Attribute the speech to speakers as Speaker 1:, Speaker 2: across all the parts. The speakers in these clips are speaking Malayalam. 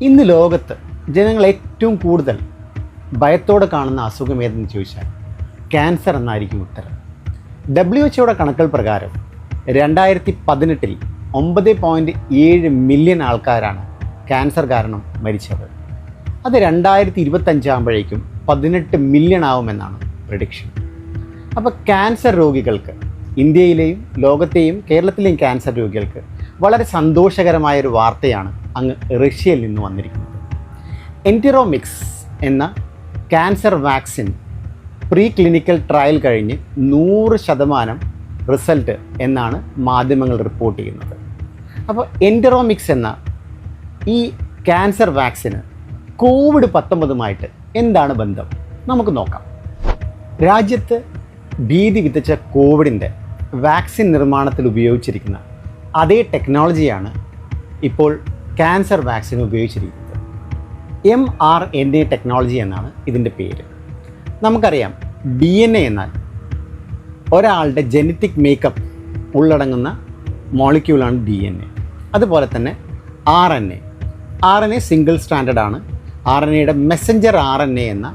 Speaker 1: ഇന്ന് ലോകത്ത് ജനങ്ങൾ ഏറ്റവും കൂടുതൽ ഭയത്തോടെ കാണുന്ന അസുഖം ഏതെന്ന് ചോദിച്ചാൽ ക്യാൻസർ എന്നായിരിക്കും ഉത്തരം. ഡബ്ല്യു എച്ച്ഒയുടെ കണക്കുകൾ പ്രകാരം രണ്ടായിരത്തി പതിനെട്ടിൽ ഒമ്പത് പോയിന്റ് ഏഴ് മില്യൺ ആൾക്കാരാണ് ക്യാൻസർ കാരണം മരിച്ചത്. അത് രണ്ടായിരത്തി ഇരുപത്തഞ്ചാകുമ്പോഴേക്കും പതിനെട്ട് മില്യൺ ആവുമെന്നാണ് പ്രഡിക്ഷൻ അപ്പോൾ ക്യാൻസർ രോഗികൾക്ക് ഇന്ത്യയിലെയും ലോകത്തെയും കേരളത്തിലെയും ക്യാൻസർ രോഗികൾക്ക് വളരെ സന്തോഷകരമായ ഒരു വാർത്തയാണ് അങ്ങ് റഷ്യയിൽ നിന്ന് വന്നിരിക്കുന്നത്. എന്റിറോമിക്സ് എന്ന cancer vaccine pre clinical trial കഴിഞ്ഞ് നൂറ് ശതമാനം റിസൾട്ട് എന്നാണ് മാധ്യമങ്ങൾ റിപ്പോർട്ട് ചെയ്യുന്നത്. അപ്പോൾ എന്റിറോമിക്സ് എന്ന ഈ ക്യാൻസർ വാക്സിന് കോവിഡ് പത്തൊമ്പതുമായിട്ട് എന്താണ് ബന്ധം? നമുക്ക് നോക്കാം. രാജ്യത്ത് ഭീതി വിതച്ച കോവിഡിന്റെ വാക്സിൻ നിർമ്മാണത്തിൽ ഉപയോഗിച്ചിരിക്കുന്ന അതേ ടെക്നോളജിയാണ് ഇപ്പോൾ ക്യാൻസർ വാക്സിൻ ഉപയോഗിച്ചിരിക്കുന്നത് M R N A technology എന്നാണ് ഇതിന്റെ പേര്. നമുക്കറിയാം ഡി എൻ എ എന്നാൽ ഒരാളുടെ ജനറ്റിക് മേക്കപ്പ് ഉള്ളടങ്ങുന്ന മോളിക്യൂളാണ് ഡി എൻ എ അതുപോലെ തന്നെ R N A R N A single standard ആണ്. ആർ എൻ എയുടെ മെസ്സഞ്ചർ ആർ എൻ എ എന്ന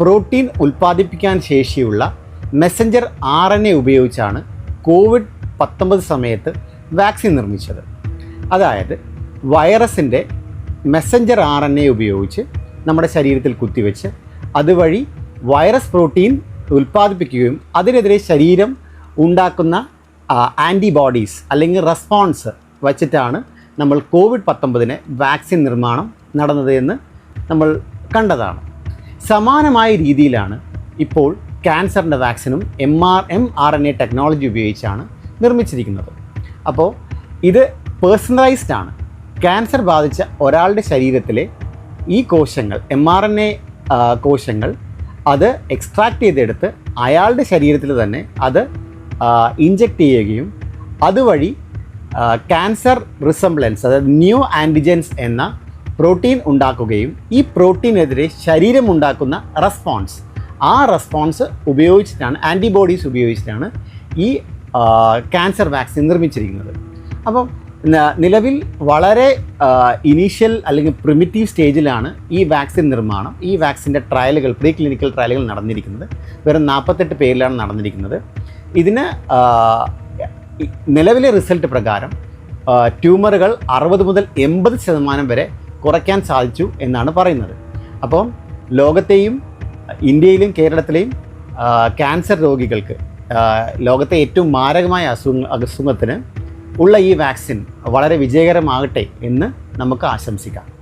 Speaker 1: പ്രോട്ടീൻ ഉൽപ്പാദിപ്പിക്കാൻ ശേഷിയുള്ള മെസ്സഞ്ചർ ആർ എൻ എ ഉപയോഗിച്ചാണ് കോവിഡ് പത്തൊമ്പത് സമയത്ത് വാക്സിൻ നിർമ്മിച്ചത്. അതായത് വൈറസിന്റെ മെസ്സഞ്ചർ ആർ എൻ എ ഉപയോഗിച്ച് നമ്മുടെ ശരീരത്തിൽ കുത്തിവെച്ച് അതുവഴി വൈറസ് പ്രോട്ടീൻ ഉൽപ്പാദിപ്പിക്കുകയും അതിനെതിരെ ശരീരം ഉണ്ടാക്കുന്ന ആന്റിബോഡീസ് അല്ലെങ്കിൽ റെസ്പോൺസ് വച്ചിട്ടാണ് നമ്മൾ കോവിഡ് പത്തൊമ്പതിന് വാക്സിൻ നിർമ്മാണം നടന്നത് എന്ന് നമ്മൾ കണ്ടതാണ്. സമാനമായ രീതിയിലാണ് ഇപ്പോൾ ക്യാൻസറിന്റെ വാക്സിനും M R M R N A technology ഉപയോഗിച്ചാണ് നിർമ്മിച്ചിരിക്കുന്നത്. അപ്പോൾ ഇത് പേഴ്സണലൈസ്ഡ് ആണ്. ക്യാൻസർ ബാധിച്ച ഒരാളുടെ ശരീരത്തിലെ ഈ കോശങ്ങൾ എം ആർ എൻ എ കോശങ്ങൾ അത് എക്സ്ട്രാക്ട് ചെയ്തെടുത്ത് അയാളുടെ ശരീരത്തിൽ തന്നെ അത് ഇഞ്ചക്ട് ചെയ്യുകയും അതുവഴി ക്യാൻസർ റിസംബ്ലൻസ് അതായത് ന്യൂ ആന്റിജൻസ് എന്ന പ്രോട്ടീൻ ഉണ്ടാക്കുകയും ഈ പ്രോട്ടീനെതിരെ ശരീരം ഉണ്ടാക്കുന്ന റെസ്പോൺസ് ആ റെസ്പോൺസ് ഉപയോഗിച്ചിട്ടാണ് ആന്റിബോഡീസ് ഉപയോഗിച്ചിട്ടാണ് ഈ ക്യാൻസർ വാക്സിൻ നിർമ്മിച്ചിരിക്കുന്നത്. അപ്പം നിലവിൽ വളരെ ഇനീഷ്യൽ അല്ലെങ്കിൽ പ്രിമിറ്റീവ് സ്റ്റേജിലാണ് ഈ വാക്സിൻ നിർമ്മാണം. ഈ വാക്സിന്റെ ട്രയലുകൾ പ്രീ ക്ലിനിക്കൽ ട്രയലുകൾ നടന്നിരിക്കുന്നത്. വെറും നാൽപ്പത്തെട്ട് പേരിലാണ് നടന്നിരിക്കുന്നത്. ഇതിന് നിലവിലെ റിസൾട്ട് പ്രകാരം ട്യൂമറുകൾ അറുപത് മുതൽ എൺപത് ശതമാനം വരെ കുറയ്ക്കാൻ സാധിച്ചു എന്നാണ് പറയുന്നത്. അപ്പം ലോകത്തെയും ഇന്ത്യയിലും കേരളത്തിലെയും ക്യാൻസർ രോഗികൾക്ക് ലോകത്തെ ഏറ്റവും മാരകമായ അസുഖ അസുഖത്തിന് ഉള്ള ഈ വാക്സിൻ വളരെ വിജയകരമാകട്ടെ എന്ന് നമുക്ക് ആശംസിക്കാം.